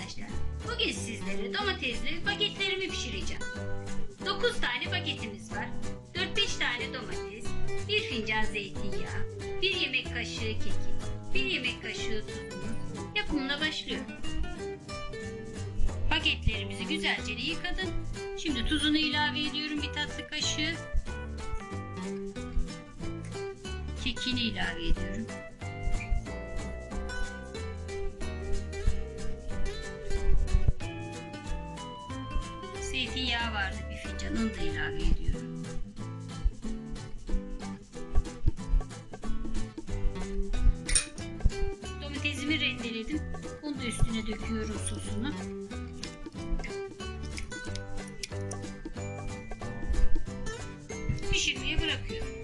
Arkadaşlar. Bugün sizlere domatesli bagetlerimi pişireceğim. 9 tane bagetimiz var. 4-5 tane domates, 1 fincan zeytinyağı, 1 yemek kaşığı kekik, 1 yemek kaşığı tuzumuz. Yapımına başlıyorum. Bagetlerimizi güzelce yıkadım. Şimdi tuzunu ilave ediyorum bir tatlı kaşığı. Kekini ilave ediyorum. Zeytinyağı vardı bir fincan onu da ilave ediyorum. Domatesimi rendeledim. Onu da üstüne döküyorum sosunu. Pişirmeye bırakıyorum.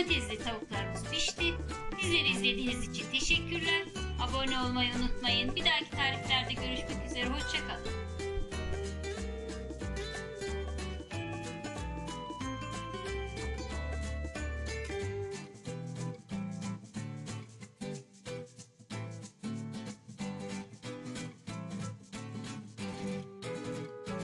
Domatesli tavuklarımız pişti. Bizleri izlediğiniz için teşekkürler. Abone olmayı unutmayın. Bir dahaki tariflerde görüşmek üzere. Hoşçakalın.